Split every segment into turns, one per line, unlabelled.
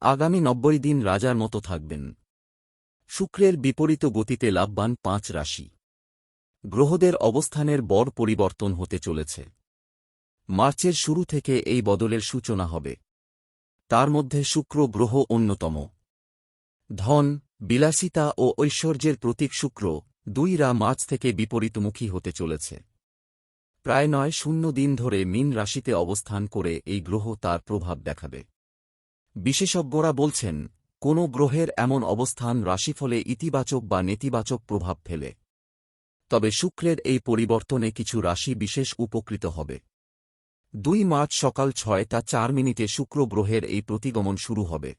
আগামী নব্বই দিন রাজার মতো থাকবেন। শুক্রের বিপরীত গতিতে লাভবান পাঁচ রাশি। গ্রহদের অবস্থানের বড় পরিবর্তন হতে চলেছে। মার্চের শুরু থেকে এই বদলের সূচনা হবে। তার মধ্যে শুক্র গ্রহ অন্যতম। ধন, বিলাসিতা ও ঐশ্বর্যের প্রতীক শুক্র দুই রা মার্চ থেকে বিপরীতমুখী হতে চলেছে। প্রায় নয় শূন্য দিন ধরে মিন রাশিতে অবস্থান করে এই গ্রহ তার প্রভাব দেখাবে। বিশেষজ্ঞরা বলছেন, কোনো গ্রহের এমন অবস্থান রাশিফলে ইতিবাচক বা নেতিবাচক প্রভাব ফেলে। তবে শুক্রের এই পরিবর্তনে কিছু রাশি বিশেষ উপকৃত হবে। দুই মার্চ সকাল ছয়টা চার মিনিটে শুক্র গ্রহের এই প্রতিগমন শুরু হবে।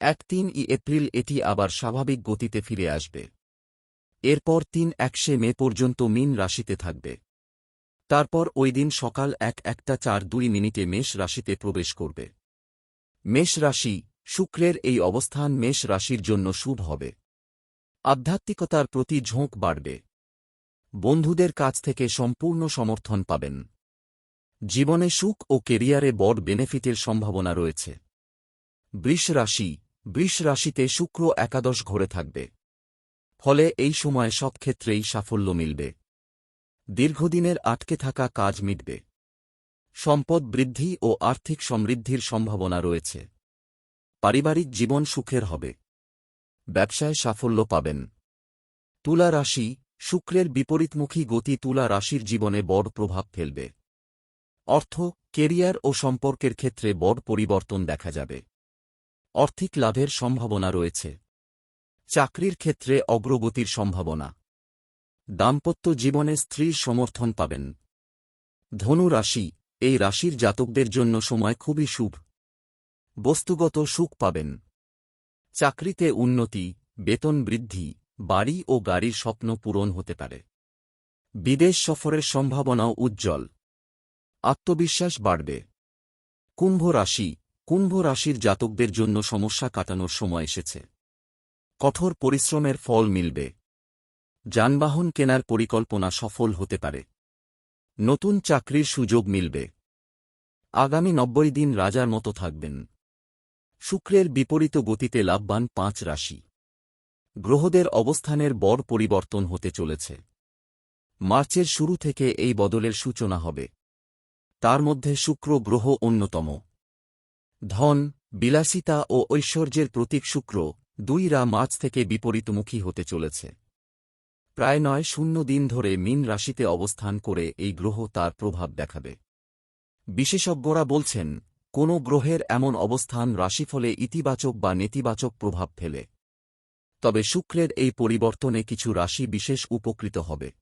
এক তিন ই এপ্রিল এটি আবার স্বাভাবিক গতিতে ফিরে আসবে। এরপর তিন একশে মে পর্যন্ত মিন রাশিতে থাকবে। তারপর ওই দিন সকাল এক একটা চার দুই মিনিটে মেষ রাশিতে প্রবেশ করবে। মেষ রাশি, শুক্রের এই অবস্থান মেষ রাশির জন্য শুভ হবে। আধ্যাত্মিকতার প্রতি ঝোঁক বাড়বে। বন্ধুদের কাছ থেকে সম্পূর্ণ সমর্থন পাবেন। জীবনে সুখ ও কেরিয়ারে বড় বেনিফিটের সম্ভাবনা রয়েছে। বৃষ রাশি, বৃষ রাশিতে শুক্র একাদশ ঘরে থাকবে। ফলে এই সময় সব ক্ষেত্রেই সাফল্য মিলবে। দীর্ঘদিনের আটকে থাকা কাজ মিটবে। সম্পদ বৃদ্ধি ও আর্থিক সমৃদ্ধির সম্ভাবনা রয়েছে। পারিবারিক জীবন সুখের হবে। ব্যবসায় সাফল্য পাবেন। তুলা রাশি, শুক্রের বিপরীতমুখী গতি তুলা রাশির জীবনে বড় প্রভাব ফেলবে। অর্থ, কেরিয়ার ও সম্পর্কের ক্ষেত্রে বড় পরিবর্তন দেখা যাবে। আর্থিক লাভের সম্ভাবনা রয়েছে। চাকরির ক্ষেত্রে অগ্রগতির সম্ভাবনা। দাম্পত্য জীবনে স্ত্রীর সমর্থন পাবেন। ধনু রাশি এই রাশির জাতকদের জন্য সময় খুবই শুভ। বস্তুগত সুখ পাবেন। চাকরিতে উন্নতি, বেতন বৃদ্ধি, বাড়ি ও গাড়ির স্বপ্ন পূরণ হতে পারে। বিদেশ সফরের সম্ভাবনাও উজ্জ্বল। আত্মবিশ্বাস বাড়বে। কুম্ভ রাশি, কুম্ভ রাশির জাতকদের জন্য সমস্যা কাটানোর সময় এসেছে। কঠোর পরিশ্রমের ফল মিলবে। যানবাহন কেনার পরিকল্পনা সফল হতে পারে। নতুন চাকরির সুযোগ মিলবে। আগামী নব্বই দিন রাজার মতো থাকবেন। শুক্রের বিপরীত গতিতে লাভবান পাঁচ রাশি। গ্রহদের অবস্থানের বড় পরিবর্তন হতে চলেছে। মার্চের শুরু থেকে এই বদলের সূচনা হবে। তার মধ্যে শুক্র গ্রহ অন্যতম। ধন, বিলাসিতা ও ঐশ্বর্যের প্রতীক শুক্র দুই রা মার্চ থেকে বিপরীতমুখী হতে চলেছে। প্রায় নয়, শূন্য দিন ধরে মিন রাশিতে অবস্থান করে এই গ্রহ তার প্রভাব দেখাবে। বিশেষজ্ঞরা বলছেন, কোনো গ্রহের এমন অবস্থান রাশিফলে ইতিবাচক বা নেতিবাচক প্রভাব ফেলে। তবে শুক্রের এই পরিবর্তনে কিছু রাশি বিশেষ উপকৃত হবে।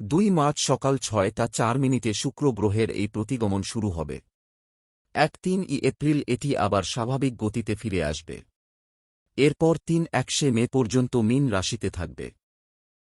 দুই মার্চ সকাল ছয়টা চার মিনিটে শুক্র গ্রহের এই প্রতিগমন শুরু হবে। এক তিন ই এপ্রিল এটি আবার স্বাভাবিক গতিতে ফিরে আসবে। এরপর তিন একশে মে পর্যন্ত মিন রাশিতে থাকবে।